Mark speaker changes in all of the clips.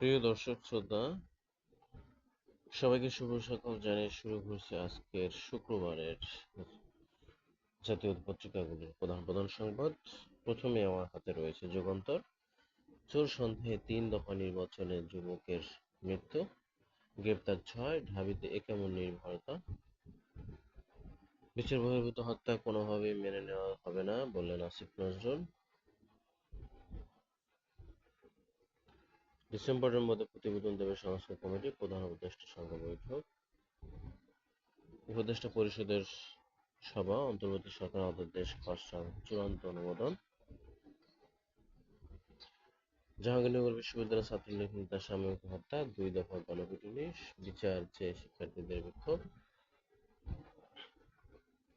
Speaker 1: প্রিয় দর্শক শ্রোতা, সবাইকে শুভ সকাল জানিয়ে শুরু করছি আজকের শুক্রবারের জাতীয় পত্রিকাগুলির প্রধান প্রধান সংবাদ। প্রথমে আমার হাতে রয়েছে যুগান্তর। চোর সন্দেহে তিন দফা নির্বাচনে যুবকের মৃত্যু। গ্রেপ্তার ছয়, ঢাবিতে একেমন নির্ভরতা। বিচার বহির্ভূত হত্যা কোনোভাবেই মেনে নেওয়া হবে না, বললেন আসিফ নজরুল। ডিসেম্বরের মধ্যে প্রতিবেদন দেবে সংস্কার কমিটি প্রধান উপদেষ্টা সংঘ বৈঠক। উপদেষ্টা পরিষদের সভা, অন্তর্বর্তী সরকার অধ্যাদেশ খসড়া চূড়ান্ত অনুমোদন। জাহাঙ্গীরনগর বিশ্ববিদ্যালয়ের ছাত্রলীগ নেতা সাময়িক হত্যা, দুই দফা গণপিটুনি, বিচার চেয়ে শিক্ষার্থীদের বিক্ষোভ।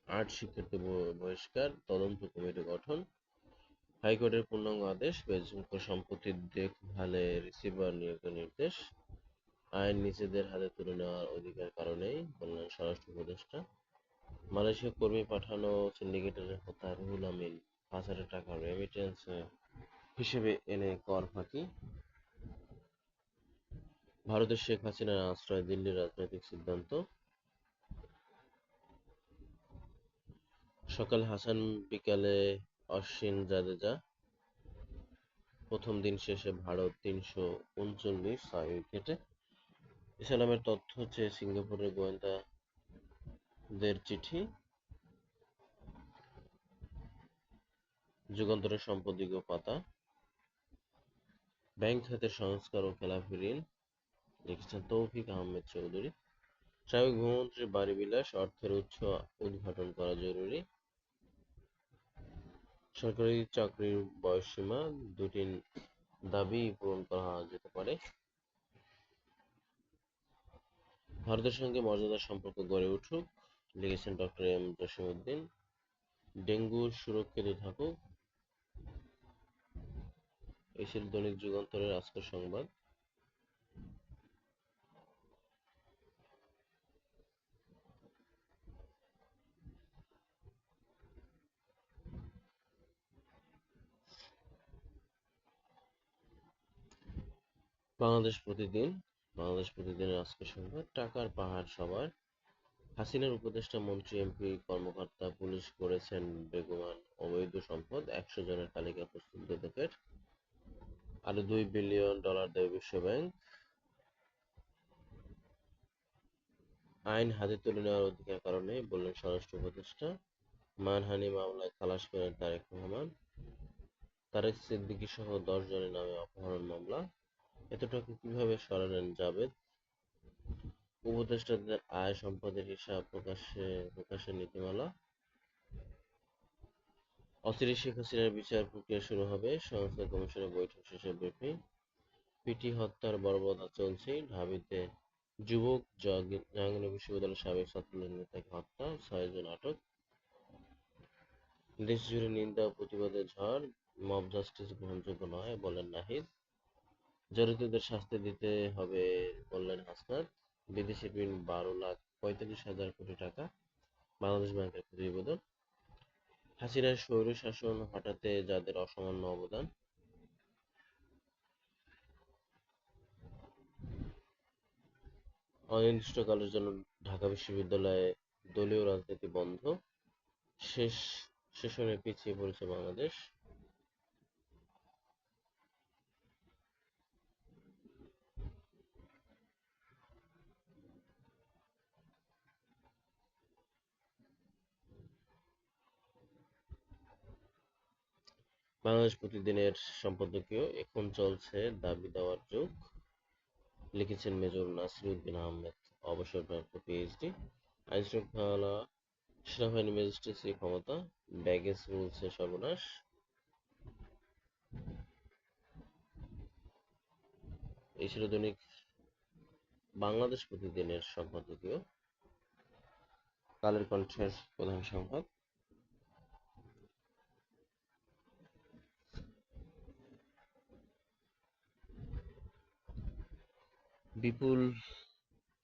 Speaker 1: আট শিক্ষার্থী বহিষ্কার, তদন্ত কমিটি গঠন। হাইকোর্টের পূর্ণাঙ্গ আদেশ বেশসংখ্যক সম্পত্তির দেখভালে রিসিভার নিয়োগের নির্দেশ, আইন নিজেদের হাতে তুলে নেওয়ার অধিকার কারণেই বললেন স্বরাষ্ট্র উপদেষ্টা। মালয়েশিয়া কর্মী পাঠানো সিন্ডিকেটের হত্যা রুহুল আমিন, পাঁচ হাজার টাকা রেমিটেন্স হিসেবে এনে কর ফাঁকি। ভারতের শেখ হাসিনার আশ্রয়, দিল্লির রাজনৈতিক সিদ্ধান্ত। সকাল হাসান বিকালে অশ্বিন জাদেজা। প্রথম দিন শেষে ভারত তিনশো উনচল্লিশ ছয় উইকেটে ইসলামের তথ্য চেয়ে সিঙ্গাপুরের গোয়েন্দাদের চিঠি। যুগান্তরের সম্পাদকীয় পাতা। ব্যাংক খাতের সংস্কার ও খেলাফি ঋণ, লিখেছেন তৌফিক আহমেদ চৌধুরী। সাবেক ভূমন্ত্রীর বাড়ি বিলাস অর্থের উৎস উদ্ঘাটন করা জরুরি। সরকারি চাকরির বয়সসীমা দুটি দাবি পূরণ করা যেতে পারে। ভারতের সঙ্গে মর্যাদার সম্পর্ক গড়ে উঠুক, লিখেছেন ডক্টর এম জসিমউদ্দিন। ডেঙ্গু সুরক্ষিত থাকুক এশিয়ার দৈনিক যুগান্তরের আজকের সংবাদ। বাংলাদেশ প্রতিদিন, বাংলাদেশ প্রতিদিনের আজকের সংবাদ, টাকার পাহাড় সবার। হাসিনার উপদেষ্টা মন্ত্রী, এমপি, কর্মকর্তা, পুলিশ করেছেন বেগমান অবৈধ সম্পদ, একশো জনের তালিকা প্রস্তুত দুদকের। আরও দুই বিলিয়ন ডলার দেবে বিশ্ব ব্যাংক আইন হাতে তুলে নেওয়ার অধিকার কারণে বললেন স্বরাষ্ট্র উপদেষ্টা। মানহানি মামলায় খালাস পেলেন তারেক রহমান। তারেক সিদ্দিকী সহ দশ জনের নামে অপহরণ মামলা। এতটুকু কীভাবে সরালেন জাবেদ উপদেষ্টাদের আয় সম্পদের হিসাব প্রকাশে, প্রকাশের নীতিমালা? অচিরে শেখ হাসিনার বিচার প্রক্রিয়া শুরু হবে। সংস্কার কমিশনের বৈঠক শেষে ব্রিফিং। পিটি হত্যার বর্বরতা চলছেই ঢাবিতে যুবক জাহাঙ্গীরনগর বিশ্ববিদ্যালয়ের সাবেক ছাত্রলীগ নেতাকে হত্যা ছয়জন আটক। দেশ জুড়ে নিন্দা ও প্রতিবাদের ঝড়। মব জাস্টিস গ্রহণযোগ্য নয় বলেন নাহিদ। জড়িতদের শাস্তি দিতে হবে বললেন হাসনাত। বিদেশি ঋণ বারো লাখ পঁয়তাল্লিশ হাজার কোটি টাকা। বাংলাদেশ ব্যাংকের প্রতিবেদন। হাসিনার স্বৈর শাসন হটাতে যাদের অসামান্য অবদান। অনির্দিষ্টকালের জন্য ঢাকা বিশ্ববিদ্যালয়ে দলীয় রাজনীতি বন্ধ। শেষ সেশনে পিছিয়ে পড়েছে বাংলাদেশ। বাংলাদেশ প্রতিদিনের সম্পাদকীয় এখন চলছে দাবি দেওয়ার যুগ। লিখেছেন মেজর নাসিরুদ্দিন আহমেদ, অবসরপ্রাপ্ত পিএইচডি আইন শৃঙ্খলা সেনাবাহিনী ম্যাজিস্ট্রেসি ক্ষমতা, ব্যাগেজ রুলসের সর্বনাশ। এই ছিল দৈনিক বাংলাদেশ প্রতিদিনের সম্পাদকীয়। কালের কণ্ঠের প্রধান সংবাদ বিপুল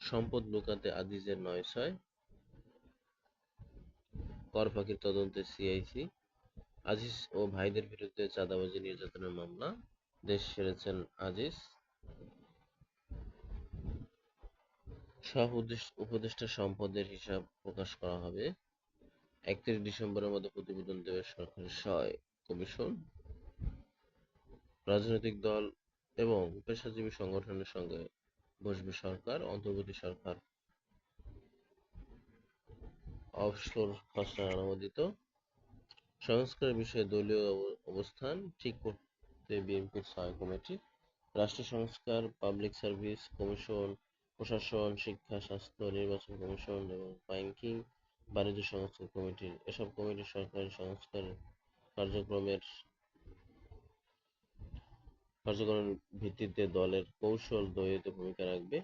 Speaker 1: সম্পদ লুকাতে আজিজের নয় ছয়। কর ফাঁকির তদন্তে সিআইসি। আজিজ ও ভাইদের বিরুদ্ধে চাঁদাবাজি, নির্যাতনের মামলা। দেশ ছেড়েছেন আজিজ। সব উপদেষ্টা সম্পদের হিসাব প্রকাশ করা হবে। একত্রিশ ডিসেম্বরের মধ্যে প্রতিবেদন দেবে সরকারের সহায় কমিশন। রাজনৈতিক দল এবং পেশাজীবী সংগঠনের সঙ্গে বসবে সরকার, অন্তর্বর্তী সরকার। অবসর খসড়া অনুমোদিত। সংস্কার বিষয়ে দলীয় অবস্থান ঠিক করতে বিএনপির ছয় কমিটি। রাষ্ট্র সংস্কার, পাবলিক সার্ভিস কমিশন, প্রশাসন, শিক্ষা, স্বাস্থ্য, নির্বাচন কমিশন এবং ব্যাংকিং বাণিজ্য সংস্কার কমিটির এসব কমিটি সরকারি সংস্কার কার্যক্রমের কার্যক্রমের ভিত্তিতে দলের কৌশল দলীয়তে ভূমিকা রাখবে।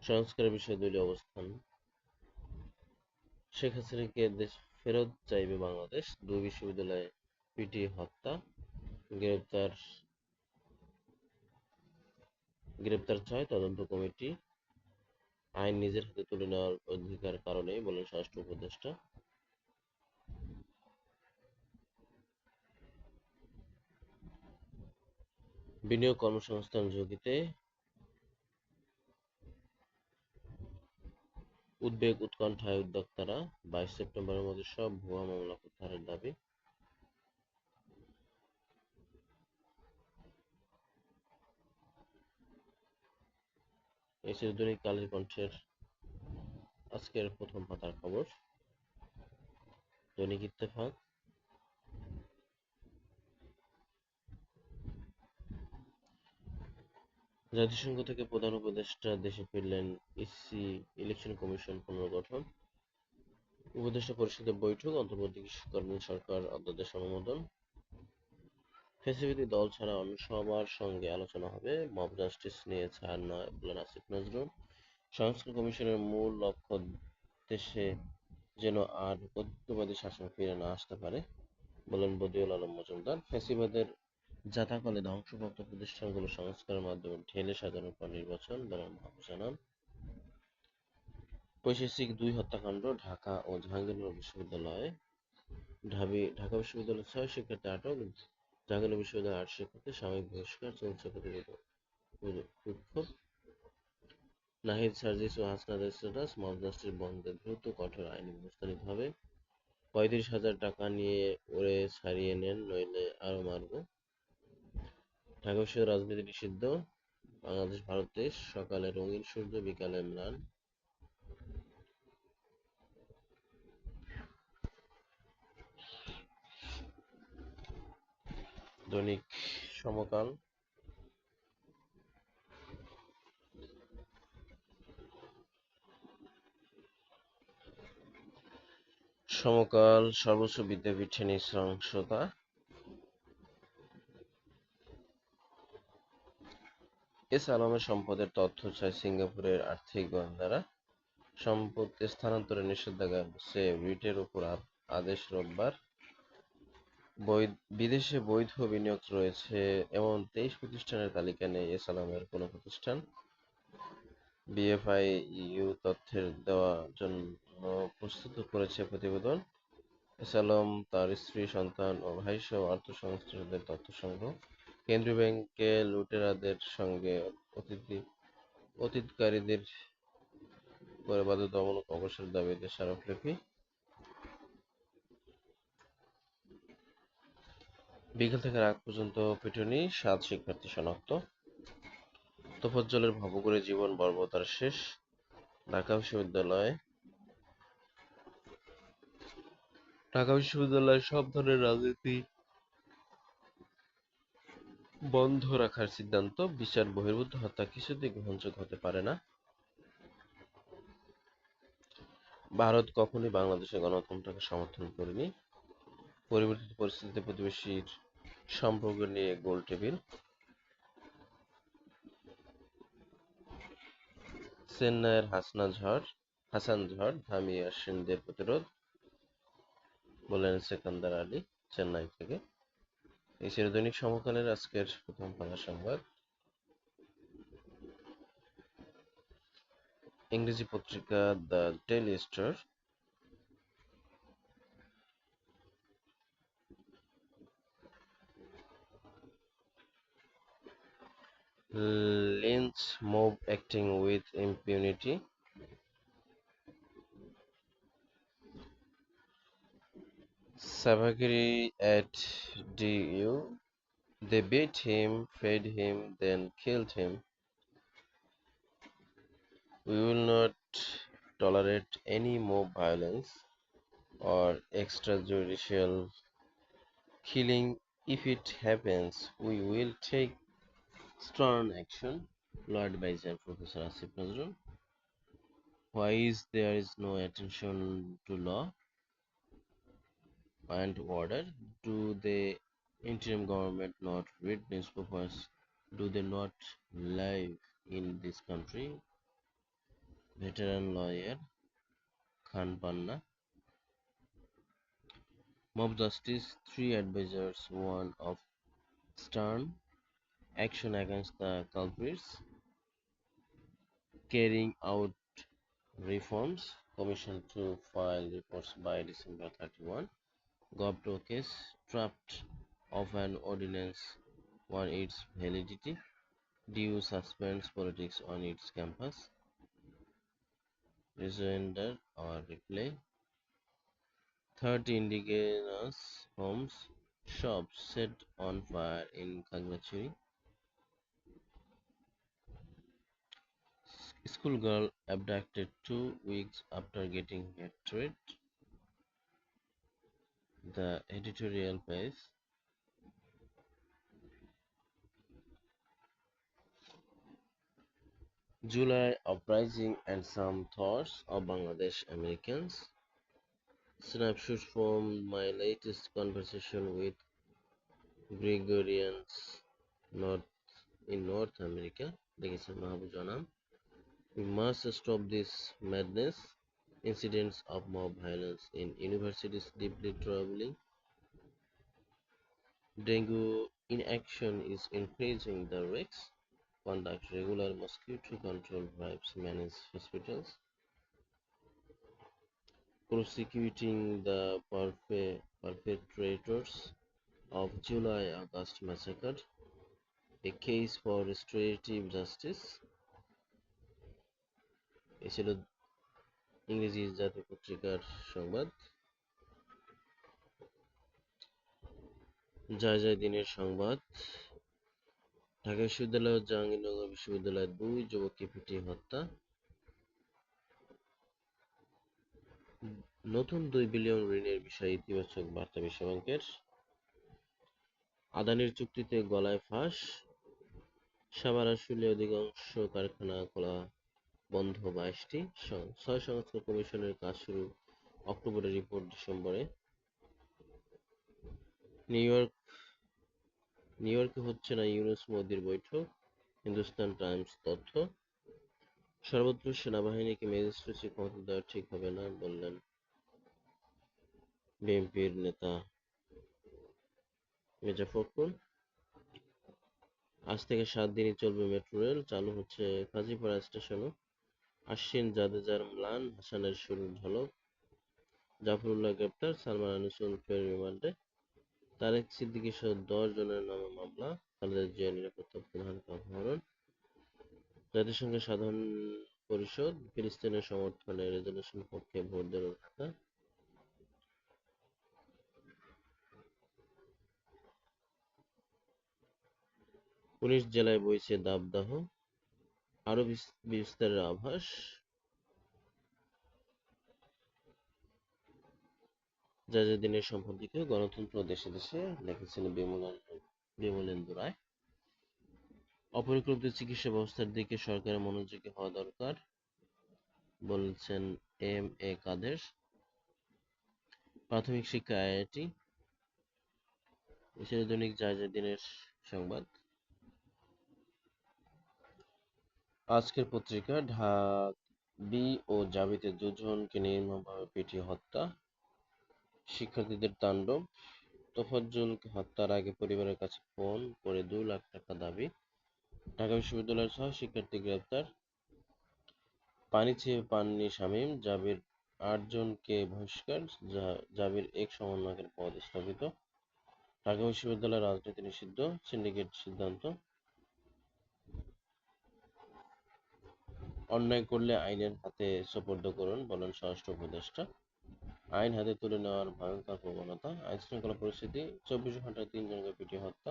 Speaker 1: সংস্কারের বিষয়ে দলীয় অবস্থান। শেখ হাসিনাকে দেশ ফেরত চাইবে বাংলাদেশ। দুই বিশ্ববিদ্যালয়ে পিটিয়ে হত্যা, গ্রেপ্তার গ্রেপ্তার চায় তদন্ত কমিটি। আইন নিজের হাতে তুলে নেওয়ার অধিকার কারণেই বলেন স্বরাষ্ট্র উপদেষ্টা। বিনিয়োগ কর্মসংস্থান ঝুঁকিতে উদ্বেগ উৎকণ্ঠায় উদ্যোক্তারা বাইশ সেপ্টেম্বরের মধ্যে সব ভুয়া মামলা প্রত্যাহারের দাবি। ছিল দৈনিক কালের কণ্ঠের আজকের প্রথম পাতার খবর। দৈনিক ইত্তেফাক। জাতিসংঘ থেকে প্রধান উপদেষ্টা দেশে ফিরলেন ইসি ইলেকশন কমিশন পুনর্গঠন উপদেষ্টা পরিষদের বৈঠক অন্তর্বর্তীকালীন সরকার অধ্যাদেশ অনুমোদন ফেসিলিটি দল ছাড়া অন্য সবার সঙ্গে আলোচনা হবে। মব জাস্টিস নিয়ে ছাড় নয় বলেন আসিফ নজরুল। সংস্কার কমিশনের মূল লক্ষ্য দেশে যেন আর কর্তৃত্ববাদী শাসন ফিরে না আসতে পারে বলেন বদিউল আলম মজুমদার। ফেসিবাদের জাতাকলে ধ্বংসপ্রাপ্ত প্রতিষ্ঠানগুলো সংস্কারের মাধ্যমে ঢেলে সাজানোর পর নির্বাচন বলেন জানান। ঐশিক দুই হত্যাকাণ্ড, ঢাকা ও জাহাঙ্গীরনগর বিশ্ববিদ্যালয়ে। ঢাবি, ঢাকা বিশ্ববিদ্যালয়ের ছয় শিক্ষার্থী আটক জাহাঙ্গীরনগর বিশ্ববিদ্যালয়ের আট শিক্ষার্থী সাময়িক বহিষ্কার চলছে বিক্ষোভ নাহিদ সার্জিস ও হাসনাদের স্ট্যাটাস মব বন্ধে দ্রুত কঠোর আইনি ব্যবস্থা নিতে হবে পঁয়ত্রিশ হাজার টাকা নিয়ে ওরে ছাড়িয়ে নেন নইলে আরও মারবো। ঢাকা রাজনীতি নিষিদ্ধ। বাংলাদেশ, ভারত দেশ সকালে রঙিন সূর্য, বিকালে ম্লান। দৈনিক সমকাল। সমকাল সর্বোচ্চ বিদ্যাপীঠে নৃশংসতা এস আলমের সম্পদের তথ্য চায় সিঙ্গাপুরের আর্থিক গোয়েন্দারা সম্পদ স্থানান্তরে নিষেধাজ্ঞা সে রিটের উপর আদেশ রোববার। বিদেশে বৈধ বিনিয়োগ রয়েছে এমন তেইশ প্রতিষ্ঠানের তালিকা নেই এস আলমের কোনো প্রতিষ্ঠান। বিএফআইইউ তথ্যের দেওয়ার জন্য প্রস্তুত করেছে প্রতিবেদন। এস আলম তার স্ত্রী, সন্তান ও ভাইসহ অর্থ সংস্থাদের তথ্য সংগ্রহ। কেন্দ্রীয় ব্যাংকে লুটেরাদের সঙ্গে অতীতকারীদের করে বাধ্যতামূলক অবসর দাবিতে স্মারকলিপি। বিকেল থেকে রাত পর্যন্ত পিটুনি, সাত শিক্ষার্থী শনাক্ত। তোফাজ্জলের ভবঘুরে জীবন বর্বতার শেষ। ঢাকা বিশ্ববিদ্যালয় ঢাকা বিশ্ববিদ্যালয়ে সব ধরনের রাজনীতি বন্ধ রাখার সিদ্ধান্ত, বিচার বহির্ভূত হত্যা কিছুতেই গ্রহণযোগ্য হতে পারে না। ভারত কখনোই বাংলাদেশের গণতন্ত্রকে সমর্থন করেনি। পরিবর্তিত পরিস্থিতিতে প্রতিবেশীর সম্পর্ক নিয়ে গোল টেবিল। চেন্নাইয়ের হাসনা ঝড়, হাসান ঝড় থামিয়ে আসেনদের প্রতিরোধ, বলেন সেকান্দার আলী, চেন্নাই থেকে। এই ছিল দৈনিক সমকালের আজকের প্রথম পাতা সংবাদ। ইংরেজি পত্রিকা the Daily Star. lynch mob acting with impunity savagery at DU. They beat him, fed him, then killed him. We will not tolerate any more violence or extrajudicial killing. If it happens, we will take strong action. Law advisor Professor Asif Nazrul. Why is there is no attention to law and order? Do the interim government not read newspapers? Do they not live in this country? Veteran lawyer Khan Panna. Mob Justice, three advisors, one of stern action against the culprits, carrying out reforms, commission to file reports by December 31, GovTO case, draft of an ordinance on its validity, DU suspends politics on its campus, rejoinder or replay, 30 indigenous homes, shops set on fire in Kagachuri, Schoolgirl abducted two weeks after getting hatred The editorial page. July uprising and some thoughts of Bangladesh Americans. Snapshot from my latest conversation with Gregorians North in North America. দেখেছেন মাহবুব Janam We must stop this madness. Incidents of mob violence in universities deeply troubling. Dengue inaction is increasing the risks. Conduct regular mosquito control drives, manage hospitals. Prosecuting the perpe- perpetrators of July-August massacre. A case for restorative justice. এ ছিল ইংরেজি জাতীয় পত্রিকার সংবাদ। জয় জয় দিনের সংবাদ। ঢাকা বিশ্ববিদ্যালয় ও জাহাঙ্গীরনগর বিশ্ববিদ্যালয়ের দুই যুবককে পিটিয়ে হত্যা। নতুন দুই বিলিয়ন ঋণের বিষয়ে ইতিবাচক বার্তা বিশ্বব্যাংকের আদানির চুক্তিতে গলায় ফাঁস। সাভার আসলে অধিকাংশ কারখানা খোলা বন্ধ বাইশটি। ছয় সংস্কার কমিশনের কাজ শুরু অক্টোবরে রিপোর্ট ডিসেম্বরে। নিউ ইয়র্ক নিউ ইয়র্কে হচ্ছে না ইউনুস মোদির বৈঠক, হিন্দুস্তান টাইমস তথ্য। সর্বত্র সেনাবাহিনীকে ম্যাজিস্ট্রেসি ক্ষমতা দেওয়া ঠিক হবে না বললেন বিএনপির নেতা মির্জা ফখরুল। আজ থেকে সাত দিনই চলবে মেট্রো রেল, চালু হচ্ছে কাজীপাড়া স্টেশনও। আশ্বিন জাদেজার ম্লান হাসানের শুরুর ঝলক, জাফরুল্লাহ গ্রেপ্তার, সালমান আনিসুল ফের রিমান্ডে, তারেক সিদ্দিকী সহ দশ জনের নামে মামলা, খালেদা জিয়া নিরাপত্তা প্রধানকে অপহরণ, জাতিসংঘের সাধারণ পরিষদ, ফিলিস্তিনের সমর্থনে রেজলিউশন পক্ষে ভোট দেবে ঢাকা উনিশ জেলায় বইছে দাবদাহ আরও বিস্তারের আভাস? জাজেদিনের সম্পাদকীয় গণতন্ত্র দেশে দেশে লিখেছেন বিমলেন্দু রায়। অপরিকল্পিত চিকিৎসা ব্যবস্থার দিকে সরকারের মনোযোগী হওয়া দরকার, বলছেন এম এ কাদের। প্রাথমিক শিক্ষা আইআইটি দৈনিক জাজেদিনের সংবাদ। আজকের পত্রিকা, ঢাক বি ও জাবিতে দুজনকে নির্মমভাবে পিটিয়ে হত্যা। শিক্ষার্থীদের তাণ্ডব, তোফাজ্জলকে হত্যার আগে পরিবারের কাছে ফোন করে দু লাখ টাকা দাবি। ঢাকা বিশ্ববিদ্যালয়ের সহ শিক্ষার্থী গ্রেপ্তার। পানি চেয়ে পাননি শামীম, জাবির আটজনকে বহিষ্কার জাবির এক সমন্বয়কের পদ স্থগিত। ঢাকা বিশ্ববিদ্যালয়ের রাজনীতি নিষিদ্ধ, সিন্ডিকেট সিদ্ধান্ত। অন্যায় করলে আইনের হাতে সোপর্দ করুন, বলেন স্বরাষ্ট্র উপদেষ্টা। আইন হাতে তুলে নেওয়ার ভয়ঙ্কর প্রবণতা আইন শৃঙ্খলা পরিস্থিতি, চব্বিশ ঘন্টায় তিনজনকে পিটিয়ে হত্যা,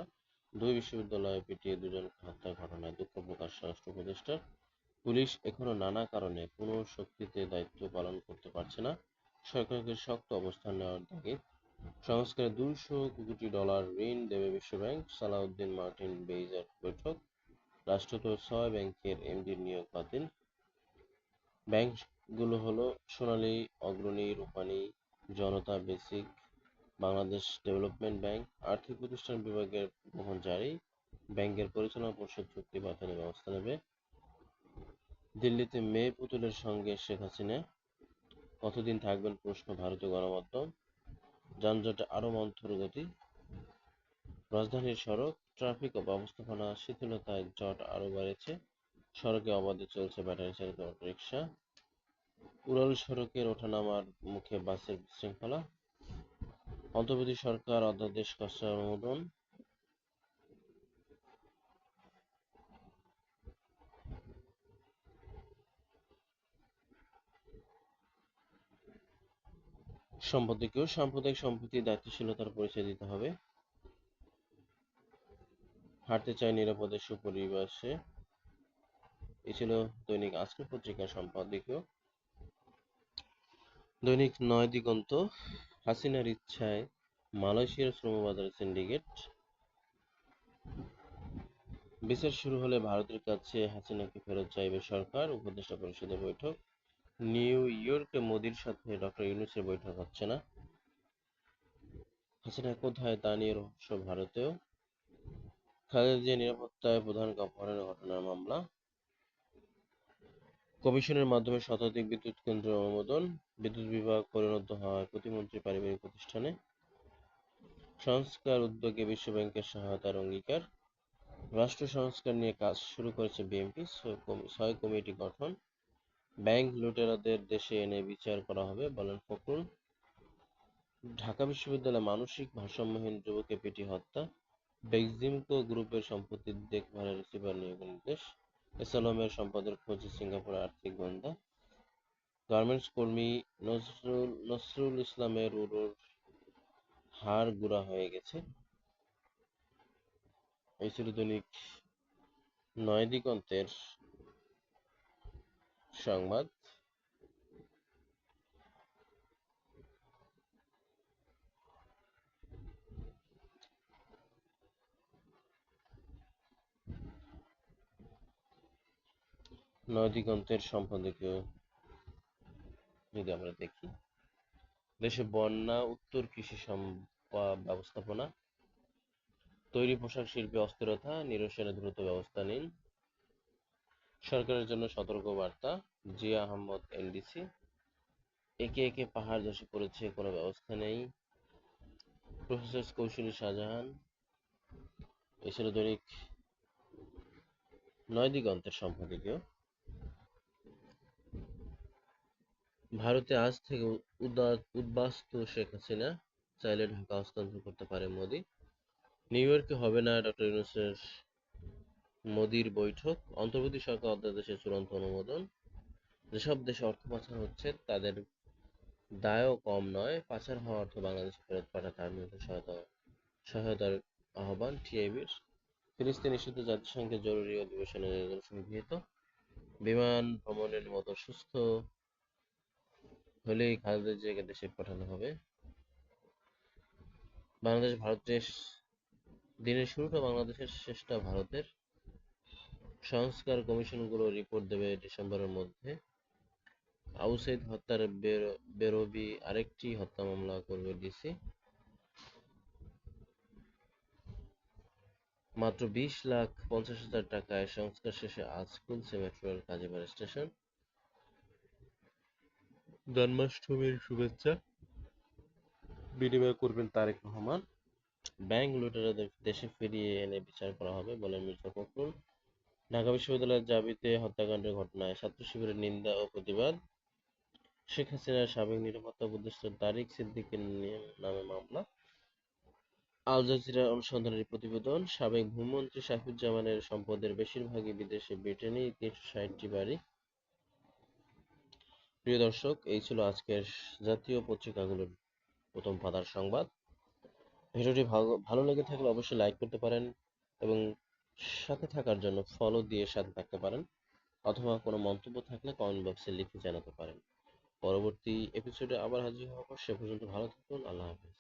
Speaker 1: দুই বিশ্ববিদ্যালয়ে পিটিয়ে দুজনকে হত্যার ঘটনায় দুঃখ প্রকাশ স্বরাষ্ট্র উপদেষ্টার। পুলিশ এখনও নানা কারণে পুনঃ শক্তিতে দায়িত্ব পালন করতে পারছে না। সরকারকে শক্ত অবস্থান নেওয়ার দাবি সংস্কারে দুশো কোটি ডলার ঋণ দেবে বিশ্বব্যাংক, সালাউদ্দিন মার্টিন বেইজার বৈঠক। রাষ্ট্রত ছয় ব্যাংকের এমডির নিয়োগ বাতিল। ব্যাংকগুলো হলো Sonali, Agrani Rupali Janata Basic, Bangladesh Development Bank, আর্থিক প্রতিষ্ঠান বিভাগের গ্রহণ জারি, ব্যাংকের পরিচালনা পরিষদ চুক্তি বাতিলের ব্যবস্থা নেবে। দিল্লিতে মেয়ে পুতুলের সঙ্গে শেখ হাসিনা। কতদিন থাকবেন প্রশ্ন ভারতীয় গণমাধ্যম। যানজটে আরও মন্থর গতি। রাজধানীর সড়ক, ট্রাফিক ও ব্যবস্থাপনা শিথিলতায় জট আরও বাড়েছে। সড়কে অবাধে চলছে ব্যাটারি চালিত অটোরিকশা। উড়াল সড়কের ওঠানামার মুখে বাসের বিশৃঙ্খলা। অন্তর্বর্তী সরকার অধ্যাদেশ খসড়া অনুমোদন। সম্পত্তিকেও সাম্প্রদায়িক সম্প্রীতি দায়িত্বশীলতার পরিচয় দিতে হবে। হাঁটতে চাই নিরাপদে সুপরিবেশে এ ছিল দৈনিক আজকের পত্রিকার সম্পাদকীয়। দৈনিক নয় দিগন্ত, হাসিনার ইচ্ছায় মালয়েশিয়ার শ্রমবাজার সিন্ডিকেট বিচার শুরু হলে ভারতের কাছে হাসিনাকে ফেরত চাইবে সরকার, উপদেষ্টা পরিষদের বৈঠক। নিউ ইয়র্কে মোদির সাথে ডক্টর ইউনুসের বৈঠক হচ্ছে না। হাসিনা কোথায় তা নিয়ে রহস্য ভারতেও। খালেদা জিয়া নিরাপত্তায় প্রধান অপহরণের ঘটনার মামলা। কমিশনের মাধ্যমে শতাধিক বিদ্যুৎ কেন্দ্র অনুমোদন, বিদ্যুৎ বিভাগ পরিণত হয় প্রতিমন্ত্রী পারিবারিক প্রতিষ্ঠানে, সংস্কার উদ্যোগে বিশ্বব্যাংকের সহায়তার অঙ্গীকার, রাষ্ট্র সংস্কার নিয়ে কাজ শুরু করেছে বিএনপি, ছয় কমিটি গঠন, ব্যাংক লুটেরাদের দেশে এনে বিচার করা হবে বলেন ফখরুল। ঢাকা বিশ্ববিদ্যালয়ে মানসিক ভারসাম্যহীন যুবককে পিটিয়ে হত্যা বেক্সিমকো গ্রুপের সম্পত্তির দেখভালের রিসিভার নিয়োগের নির্দেশ। এসএলএমের সম্পদের খোঁজে সিঙ্গাপুরে আর্থিক গোয়েন্দা গার্মেন্টস কর্মী নজরুল, নসরুল ইসলামের উরুর হার গুড়া হয়ে গেছে। এই ছিল দৈনিক নয় দিগন্তের সংবাদ। নয় দিগন্তের সম্পাদকীয় যদি আমরা দেখি, দেশে বন্যা, উত্তর কৃষি ব্যবস্থাপনা, তৈরি পোশাক শিল্পে অস্থিরতা, নিরসনে দ্রুত ব্যবস্থা নিন। সরকারের জন্য সতর্ক বার্তা জিয়া আহমদ, এনডিসি। একে একে পাহাড় ধসে পড়েছে, কোনো ব্যবস্থা নেই। প্রফেসর কৌশলী শাহজাহান এছাড়া দৈনিক নয় দিগন্তের সম্পাদকীয় ভারতে আজ থেকে উদ্বাস্তু শেখ হাসিনা চাইলে ঢাকা হস্তান্তর করতে পারে মোদি। নিউ ইয়র্কে হবে না ডক্টর ইউনুসের মোদির বৈঠক। অন্তর্বর্তী সরকার অধ্যাদেশের চূড়ান্ত অনুমোদন। যেসব দেশে অর্থ পাচার হচ্ছে, তাদের দায়ও কম নয়। পাচার হওয়া অর্থ বাংলাদেশে ফেরত পাঠাতে আর্মিকে সহায়তা, সহায়তার আহ্বান টিআইবির। ফিলিস্তিন ইস্যুতে জাতিসংঘের জরুরি অধিবেশনে গৃহীত। বিমান ভ্রমণের মতো সুস্থ হলেই খালেদা জিয়াকে দেশে পাঠানো হবে। বাংলাদেশ ভারত দেশ দিনের শুরুটা বাংলাদেশের শেষটা ভারতের। সংস্কার কমিশনগুলো রিপোর্ট দেবে ডিসেম্বরের মধ্যে। আবু সাইদ হত্যার বেরোবি আরেকটি হত্যা মামলা করবে ডিসি। মাত্র বিশ লাখ পঞ্চাশ হাজার টাকায় সংস্কার শেষে আজ খুলছে মেট্রো রেল স্টেশন। জন্মাষ্টমীর শুভেচ্ছা। বিনিময় করবেন তারেক রহমান। ব্যাংক লুটেরাদের দেশে ফিরিয়ে এনে বিচার করা হবে বলেন মির্জা ফখরুল। ঢাকা বিশ্ববিদ্যালয়ের জাবিতে হত্যাকাণ্ডের ঘটনায় ছাত্র শিবিরের নিন্দা ও প্রতিবাদ। শেখ হাসিনার সাবেক নিরাপত্তা উপদেষ্টা তারিক সিদ্দিকের নামে মামলা। আল জাজিরার অনুসন্ধানের প্রতিবেদন, সাবেক ভূমন্ত্রী সাইফুজ্জামানের সম্পদের বেশিরভাগই বিদেশে, ব্রিটেনে তিনশো ষাটটি বাড়ি প্রিয় দর্শক, এই ছিল আজকের জাতীয় পত্রিকাগুলোর প্রথম পাতার সংবাদ। ভিডিওটি ভালো লেগে থাকলে অবশ্যই লাইক করতে পারেন এবং সাথে থাকার জন্য ফলো দিয়ে সাথে থাকতে পারেন অথবা কোনো মন্তব্য থাকলে কমেন্ট বক্সে লিখে জানাতে পারেন। পরবর্তী এপিসোডে আবার হাজির হব। সে পর্যন্ত ভালো থাকুন। আল্লাহ হাফেজ।